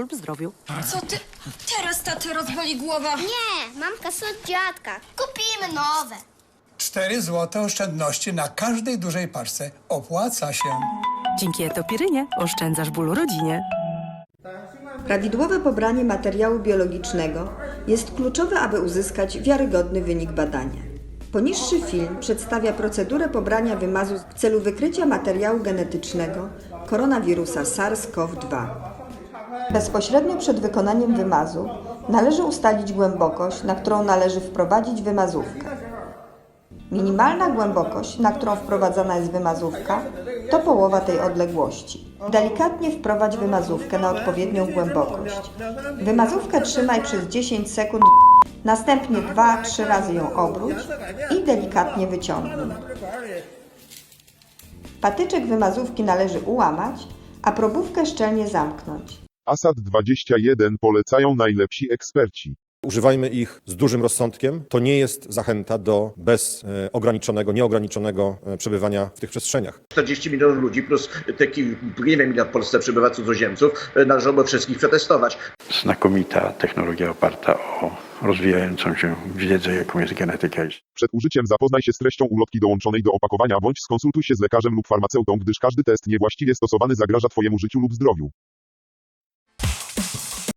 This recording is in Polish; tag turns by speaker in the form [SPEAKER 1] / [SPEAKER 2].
[SPEAKER 1] lub zdrowiu.
[SPEAKER 2] Co ty? Teraz taty rozboli głowa.
[SPEAKER 3] Nie, mamka są od dziadka. Kupimy nowe.
[SPEAKER 4] 4 złote oszczędności na każdej dużej paczce. Opłaca się.
[SPEAKER 1] Dzięki etopirynie oszczędzasz bólu rodzinie.
[SPEAKER 5] Prawidłowe pobranie materiału biologicznego jest kluczowe, aby uzyskać wiarygodny wynik badania. Poniższy film przedstawia procedurę pobrania wymazu w celu wykrycia materiału genetycznego koronawirusa SARS-CoV-2. Bezpośrednio przed wykonaniem wymazu należy ustalić głębokość, na którą należy wprowadzić wymazówkę. Minimalna głębokość, na którą wprowadzana jest wymazówka, to połowa tej odległości. Delikatnie wprowadź wymazówkę na odpowiednią głębokość. Wymazówkę trzymaj przez 10 sekund, następnie 2-3 razy ją obróć i delikatnie wyciągnij. Patyczek wymazówki należy ułamać, a probówkę szczelnie zamknąć.
[SPEAKER 6] Asad 21 polecają najlepsi eksperci.
[SPEAKER 7] Używajmy ich z dużym rozsądkiem. To nie jest zachęta do bezograniczonego, nieograniczonego e, przebywania w tych przestrzeniach.
[SPEAKER 8] 40 milionów ludzi plus taki, nie wiem ile w Polsce przebywa cudzoziemców, należałoby wszystkich przetestować.
[SPEAKER 9] znakomita technologia oparta o rozwijającą się wiedzę, jaką jest genetyka.
[SPEAKER 6] Przed użyciem zapoznaj się z treścią ulotki dołączonej do opakowania bądź skonsultuj się z lekarzem lub farmaceutą, gdyż każdy test niewłaściwie stosowany zagraża Twojemu życiu lub zdrowiu.